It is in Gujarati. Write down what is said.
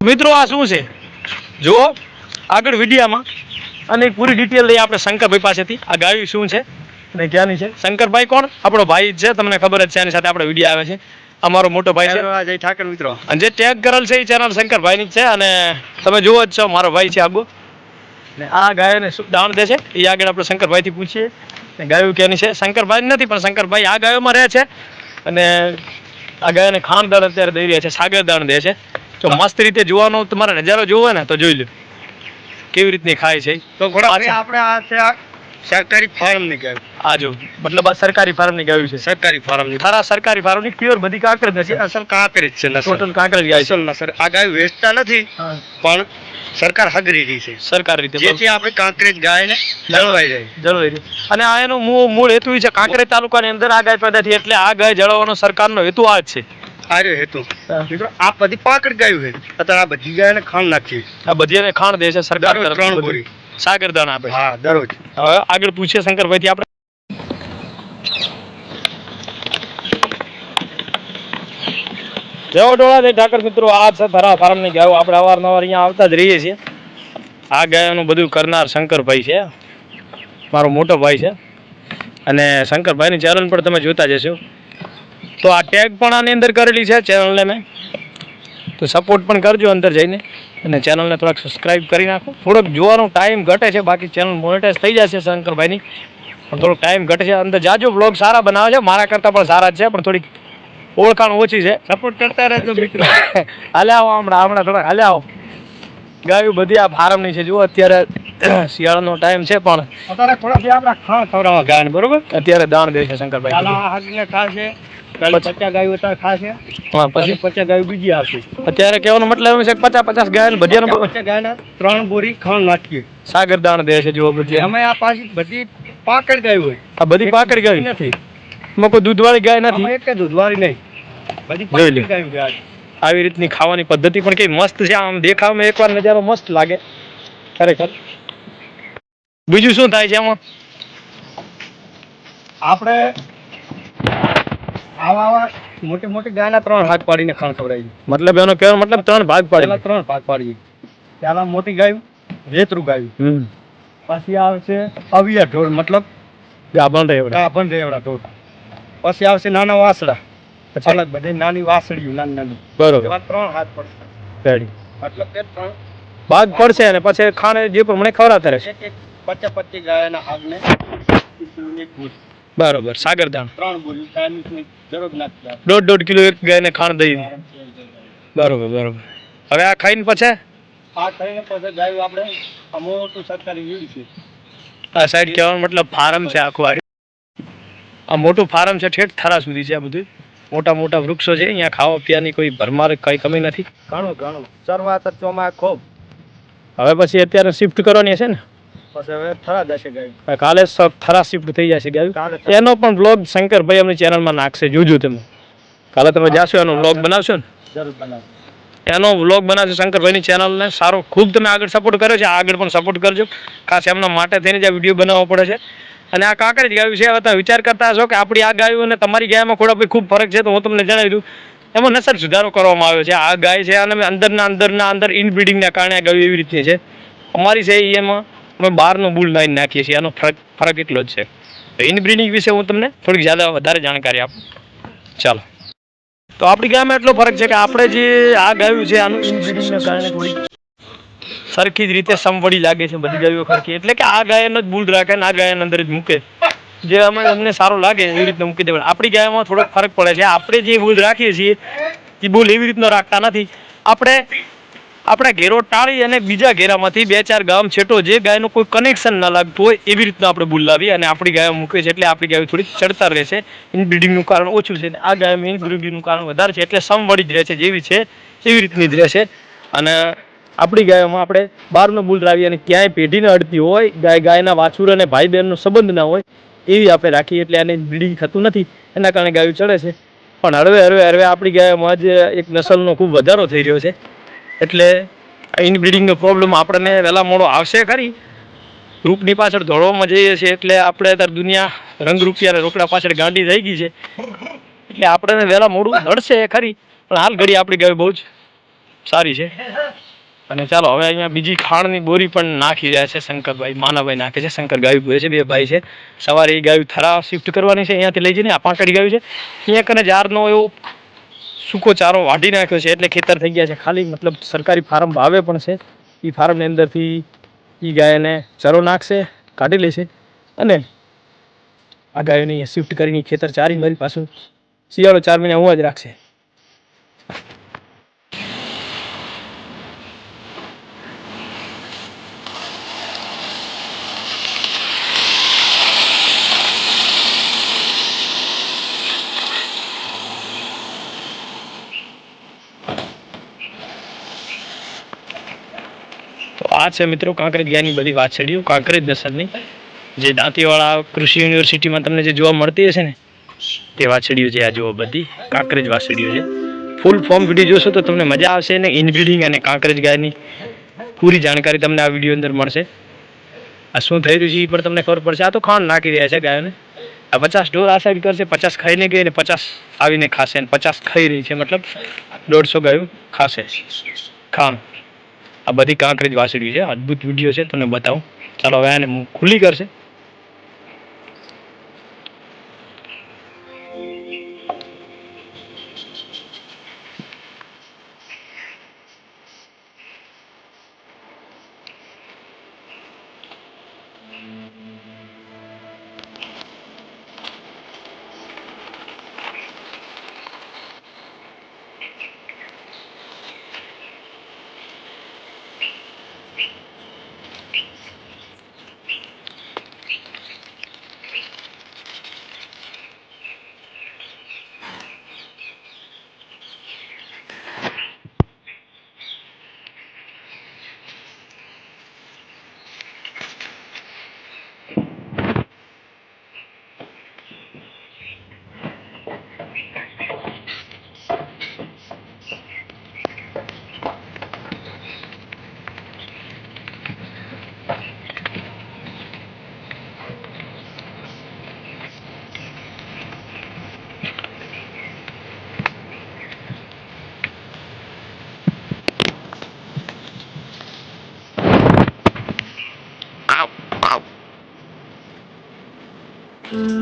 મિત્રો આ શું છે? જુઓ આગળ વિડીયામાં અને એક પૂરી ડિટેલ લઈએ આપણે શંકરભાઈ પાસેથી. આ ગાયું શું છે અને ક્યાંની છે? શંકરભાઈ કોણ? આપણો ભાઈ જ છે તમને ખબર જ છે એની સાથે આપણે વીડિયો આવે છે. અમારો મોટો ભાઈ છે. જય ઠાકર મિત્રો. અને જે ટેગ કરેલ છે એ ચેનલ શંકરભાઈની જ છે અને તમે જુઓ જ છો મારો ભાઈ છે આગો. ને આ ગાયોને શું દાણ દે છે? એ આગળ આપણે શંકરભાઈથી પૂછીએ. ને ગાયો ક્યાંની છે? શંકરભાઈ નથી પણ શંકરભાઈ આ ગાયોમાં રહે છે. અને આ ગાયને ખાણ દાણ અત્યારે દઈ રહ્યા છે સાગર દાણ દે છે. તો મસ્ત રીતે જોવાનો તમારે નજારો જોવો ને તો જોઈ લો કેવી રીતની ખાય છે. તો ઘોડા. આપણે આ છે સરકારી ફાર્મની ગાય આ જો મતલબ આ સરકારી ફાર્મની ગાયું છે. સરકારી ફાર્મની થારા સરકારી ફાર્મની પ્યોર બધી કાંકર નથી. છે અસલ કાંકર જ છે ટોટલ કાંકર જ ગાય છે. આ ગાય વેચતા નથી પણ સરકાર હગરી રહી છે. સરકાર રીતે જેથી આપણે કાંકરેજ ગાય ને જળવાઈ જાય જળવાઈ રહી. અને આ એનો મૂળ હેતુ છે કાંકરેજ તાલુકાની અંદર આ ગાય પેદા થઈ એટલે આ ગાય જળવવાનો સરકારનો હેતુ આ જ છે. આ રહ્યો હેતુ. મિત્રો આ બધી પાકડ ગાયું છે. અત્યારે આ બધી ગાયને ખાણ નાખી આ બધીને ખાણ દે છે સરકાર તરફથી ત્રણ. બોરી. સાગર દાણ આપે. હા દરરોજ. હવે આગળ પૂછીએ શંકરભાઈથી આપણે. જય ડોળા જય ઠાકર મિત્રો. આ છે થરા ફાર્મની ગાયો. આપણે અવારનવાર અહીંયા આવતા જ રહીએ છીએ. આ ગાયોનું બધું કરનાર શંકરભાઈ છે. મારો મોટો ભાઈ છે. અને શંકરભાઈની ચેનલ પણ તમે જોતા જશો તો આ ટેગ પણ આની અંદર કરેલી છે ચેનલને મેં. તો સપોર્ટ પણ કરજો અંદર જઈને. અને ચેનલને થોડાક સબસ્ક્રાઇબ કરી નાખો. થોડોક જોવાનો ટાઈમ ઘટે છે. બાકી ચેનલ મોનેટાઈઝ થઈ જશે શંકરભાઈની. પણ થોડોક ટાઈમ ઘટે છે. અંદર જાજો બ્લોગ સારા બનાવે છે. મારા કરતાં પણ સારા છે. પણ થોડીક ઓળખાણ ઓછી છે. સપોર્ટ કરતા રહેજો મિત્રો. હાલે આવો હમણાં હમણાં થોડાક હાલે આવો. ગાયું બધી આ ફાર્મની છે જુઓ અત્યારે શિયાળાનો ટાઈમ છે પણ અત્યારે થોડા આપણા ખાણ ખવડાવવા ગાય બરોબર? અત્યારે દાણ દે છે શંકરભાઈ હગને ખાશે. અત્યારે કહેવાનો મતલબ છે કે પચાસ પચાસ ગાય બધી પચાસ ત્રણ બોરી ખાણ નાખીએ. સાગર દાણ દે છે જુઓ અમે આ પાછી બધી પાકડ ગાય હોય. આ બધી પાકડી ગાય? નથી. મોકો દૂધવાળી ગાય નથી? એક દૂધવાળી નહીં. બધી. આવી રીતની ખાવાની પદ્ધતિ પણ કઈ મસ્ત છે. આમ દેખાવમાં એકવાર નજારો મસ્ત લાગે. ખરેખર. બીજું શું થાય છે આમાં? આપણે આવા આવા મોટી મોટી ગાયના ત્રણ હાથ પાડીને ખાણ ખવડાવી મતલબ એનો કહેવાનો મતલબ ત્રણ ભાગ પાડી ત્રણ ભાગ પાડીએ. પહેલા મોટી ગાયું રેતરું ગાયું. પછી આવશે અવિયા ઢોર મતલબ ગાભણ રહે એવડા. ગાભણ રેવડા ઢોર. પછી આવશે નાના વાસડા? અલગ બધી નાની વાસળીઓ નાની નાની. બરોબર. એવા ત્રણ હાથ પડશે. રેડી. મતલબ કે ત્રણ. ભાગ પડશે અને પછી ખાણે જે પ્રમાણે ખવડાવતા રહેશે. ગાયના આગને એક બોરી. બરોબર સાગરદાણ ત્રણ બોરી દરરોજ નાખતા દોઢ દોઢ કિલો એક ગાયને ખાણ દઈ બરોબર બરોબર. હવે આ ખાઈને પછી? આ કરીને પછી ગાયું આપણે અમોટું સરકારી યુડ છે. આ સાઈડ કહેવાનો મતલબ ફાર્મ છે આખું આ. મોટું ફાર્મ છે ઠેઠ થરા સુધી છે આ બધું. મોટા મોટા વૃક્ષો છે અહીંયા ખાવા પીવાની કોઈ ભરમાર કઈ કમી નથી. ઘણું ઘણું. ચરવા ચોમા ખૂબ. હવે પછી અત્યારે શિફ્ટ કરવાની હશે ને? કાલે થરા શિફ્ટ થઈ જશે ગાયું. એનો પણ બ્લોગ શંકરભાઈ એમની ચેનલમાં નાખશે જોજો તમે. કાલે તમે જાશો એનો બ્લોગ બનાવશો ને? એનો વ્લોગ બનાવશે શંકરભાઈની ચેનલને સારો ખૂબ તમે આગળ સપોર્ટ કર્યો છે આગળ પણ સપોર્ટ કરજો. ખાસ એમના માટે થઈને જ આ વીડિયો બનાવવો પડે છે. અને આ કાંકરી જ ગાયું છે, હવે તમે વિચાર કરતા હશો કે આપણી આ ગાયું અને તમારી ગાયમાં ખોડા ખૂબ ફરક છે, તો હું તમને જણાવી દઉં. એમાં નસર સુધારો કરવામાં આવ્યો છે. આ ગાય છે, અને અંદરના અંદરના અંદર ઇનબ્રિડિંગના કારણે આ ગાયું એવી રીતની છે. અમારી છે એમાં, અમે બહારનો બુલ લાઈન નાખીએ છીએ. એનો ફરક ફરક એટલો જ છે. ઇનબ્રિડિંગ વિશે હું તમને થોડીક જ્યાદા વધારે જાણકારી આપું. ચાલો. તો આપણી ગાયમાં એટલો ફરક છે કે આપણે જે આ ગાયું છે, આનું ઇનબ્રિડિંગના કારણે થોડી સરખી જ રીતે સમવડી લાગે છે બધી ગાયો ખરખી એટલે કે આ ગાયનો જ બુલ રાખે ને આ ગાયન અંદર જ મૂકે. જે અમે અમને સારું લાગે એવી રીતના મૂકી દેવાય. આપણી ગાયમાં થોડોક ફરક પડે છે. આપણે જે ભૂલ રાખીએ છીએ, એ ભૂલ એવી રીતનો રાખતા નથી. આપણે, આપણા ઘેરો ટાળી અને બીજા ઘેરામાંથી બે ચાર ગામ છેટો જે ગાયનું કોઈ કનેક્શન ના લાગતું હોય, એવી રીતના આપણે ભૂલ લાવીએ અને આપણી ગાયો મૂકીએ છીએ એટલે આપણી ગાયો થોડી ચડતર રહેશે ઇનબ્રિડિંગનું કારણ ઓછું છે. આ ગાયમાં ઇનબ્રિડિંગનું કારણ વધારે છે. એટલે સમવળી જ રહે છે. જેવી છે, એવી રીતની જ રહેશે અને આપણી ગાયોમાં આપણે બહારનો બુલ લાવીએ અને ક્યાંય પેઢીને અડતી હોય, ગાય ગાયના વાછુર અને ભાઈ બહેનનો સંબંધ ના હોય, એવી આપણે રાખીએ એટલે આને બ્રિડિંગ થતું નથી. એના કારણે ગાયો ચડે છે. પણ હળવે હળવે હળવે આપણી ગાયોમાં જ એક નસલનો ખૂબ વધારો થઈ રહ્યો છે. એટલે ઇનબ્રિડિંગનો પ્રોબ્લેમ આપણને વહેલા મોડો આવશે ખરી. રૂપની પાછળ દોડવામાં જઈએ છીએ એટલે આપણે અત્યારે દુનિયા રંગ રૂપિયા રોકડા પાછળ ગાંડી થઈ ગઈ છે. એટલે આપણને વહેલા મોડું નડશે ખરી. પણ હાલ ઘડી આપણી ગાયો બહુ જ સારી છે. અને ચાલો, હવે અહીંયા બીજી ખાણની બોરી પણ નાખી રહ્યા છે શંકરભાઈ માનાભાઈ નાખે છે. શંકર ગાયું પૂરે છે, બે ભાઈ છે. સવારે એ ગાયું થરા શિફ્ટ કરવાની છે, અહીંયાથી લઈ જઈને આ પાંકડી ગાયું છે. અહીંયા કને જારનો એવો સૂકો ચારો વાઢી નાખ્યો છે, એટલે ખેતર થઈ ગયા છે. ખાલી મતલબ સરકારી ફાર્મ ભાવે પણ છે. એ ફાર્મની અંદરથી એ ગાયને ચરો નાખશે, કાઢી લેશે અને આ ગાયોને શિફ્ટ કરીને ખેતર ચારી મારી પાછું શિયાળો ચાર મહિના હું જ રાખશે. આ છે મિત્રો, કાંકરેજ ગાયની બધી વાછડીઓ કાંકરેજ નસલની જે દાંતીવાળા કૃષિ યુનિવર્સિટીમાં તમને જે જોવા મળતી હશે ને, તે વાછડીઓ છે આ જુઓ બધી. કાંકરેજ વાછડીઓ છે. ફૂલ ફોર્મ વીડિયો જોશો તો તમને મજા આવશે ને ઇનબ્રિડિંગ અને કાંકરેજ ગાયની પૂરી જાણકારી તમને આ વીડિયો અંદર મળશે. આ શું થઈ રહ્યું છે એ પણ તમને ખબર પડશે. આ તો ખાંડ નાખી રહ્યા છે ગાયોને. આ પચાસ ઢોર આ સાઈડ કરશે, પચાસ ખાઈને ગઈ ને પચાસ આવીને ખાશે ને પચાસ ખાઈ રહી છે. મતલબ દોઢસો ગાયું ખાશે. ખાંડ. આ બધી કાંકરેજ વાસળી છે. અદ્ભુત વીડિયો છે, તમને બતાવું. ચાલો હવે આને ખુલ્લી કરશે.